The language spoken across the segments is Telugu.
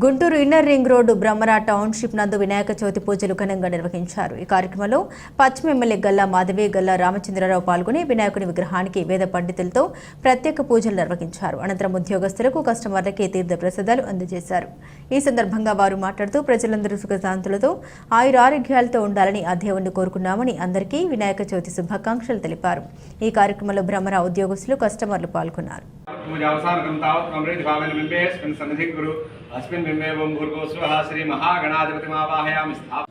Guntur inner ring road Brahmara township నందు వినాయక చవితి పూజలు ఘనంగా నిర్వహించారు. ఈ కార్యక్రమంలో పశ్చిమ ఎమ్మెల్యే గల్లా మాధవి గల్లా రామచంద్రరావు పాల్గొని వినాయకుని విగ్రహానికి వేద పండితులతో ప్రత్యేక పూజలు నిర్వహించారు. అనంతరం ఉద్యోగస్తులకు కస్టమర్లకి తీర్థ ప్రసాదాలు అందజేశారు. ఈ సందర్భంగా వారు మాట్లాడుతూ ప్రజలందరూ సుఖశాంతులతో ఆయురారోగ్యాలతో ఉండాలని ఆ దేవుణ్ణి కోరుకున్నామని అందరికీ వినాయక చవితి శుభాకాంక్షలు తెలిపారు. ఈ కార్యక్రమంలో బ్రహ్మరా ఉద్యోగస్తులు కస్టమర్లు పాల్గొన్నారు. పూజావసానకం తావత్ మమృతి భావేన బింబేస్మిన్ సన్నిధి గురు అస్మిన్ బింబే ఓం భూర్గో స్వహ శ్రీ మహాగణాధిపతిమావాహయామి స్థాప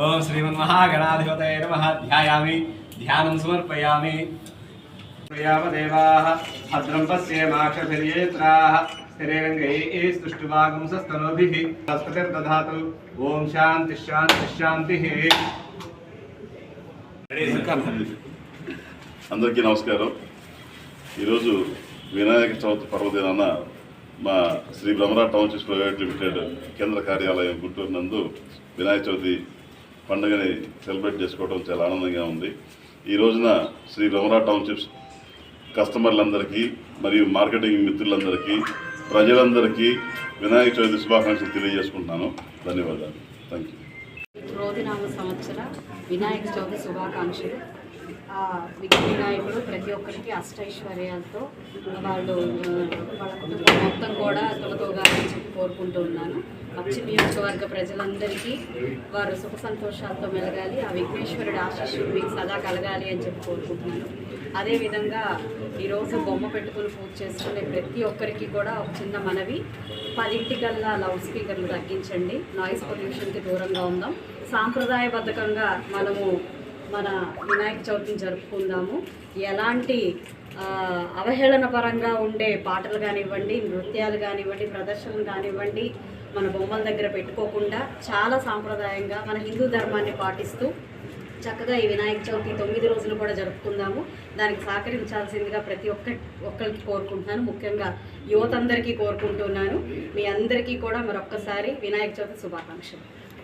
ఓం శ్రీమన్మహాగణాధిపతయ నమః ధ్యాయామి ధ్యానం సమర్పయామి ప్రియావదేవాः భద్రం పశ్యేమాక్షభిర్యేత్రాः స్థిరేరంగైः స్తుష్టువాగుంసస్తనోభిः బృహస్పతిర్దధాతు ఓం శాంతి శాంతి శాంతిः అందరికీ నమస్కారం ఈరోజు వినాయక చవితి పర్వదినాన మా Shri Bhramara township private limited కేంద్ర కార్యాలయం గుంటూరు నందు వినాయక చవితి పండుగని సెలబ్రేట్ చేసుకోవడం చాలా ఆనందంగా ఉంది. ఈ రోజున శ్రీ భ్రమరా టౌన్షిప్స్ కస్టమర్లందరికీ మరియు మార్కెటింగ్ మిత్రులందరికీ ప్రజలందరికీ వినాయక చవితి శుభాకాంక్షలు తెలియజేసుకుంటున్నాను. ధన్యవాదాలు. థ్యాంక్ యూ క్రోధినామ సంవత్సర వినాయక చవితి శుభాకాంక్షలు. ఆ విఘ్న వినాయకుడు ప్రతి ఒక్కరికి అష్టైశ్వర్యాలతో వాళ్ళు వాళ్ళ కుటుంబం మొత్తం కూడా తొలతోగాలని చెప్పి కోరుకుంటూ ఉన్నాను. పశ్చిమ నియోజకవర్గ ప్రజలందరికీ వారు సుఖ సంతోషాలతో మెలగాలి ఆ విఘ్నేశ్వరుడు ఆశీస్సులు మీకు సదా కలగాలి అని చెప్పి కోరుకుంటున్నాను. అదేవిధంగా ఈరోజు బొమ్మ పెట్టుకుని పూజ చేసుకునే ప్రతి ఒక్కరికి కూడా ఒక చిన్న మనవి. పదింటికల్లా లౌడ్ స్పీకర్లు తగ్గించండి. నాయిస్ పొల్యూషన్కి దూరంగా ఉందాం. సాంప్రదాయబద్ధకంగా మనము మన వినాయక చవితిని జరుపుకుందాము. ఎలాంటి అవహేళన పరంగా ఉండే పాటలు కానివ్వండి నృత్యాలు కానివ్వండి ప్రదర్శనలు కానివ్వండి మన బొమ్మల దగ్గర పెట్టుకోకుండా చాలా సాంప్రదాయంగా మన హిందూ ధర్మాన్ని పాటిస్తూ చక్కగా ఈ వినాయక చవితి తొమ్మిది రోజులు కూడా జరుపుకుందాము. దానికి సహకరించాల్సిందిగా ప్రతి ఒక్క ఒక్కరికి కోరుకుంటున్నాను. ముఖ్యంగా యువత అందరికీ కోరుకుంటున్నాను. మీ అందరికీ కూడా మరొక్కసారి వినాయక చవితి శుభాకాంక్షలు.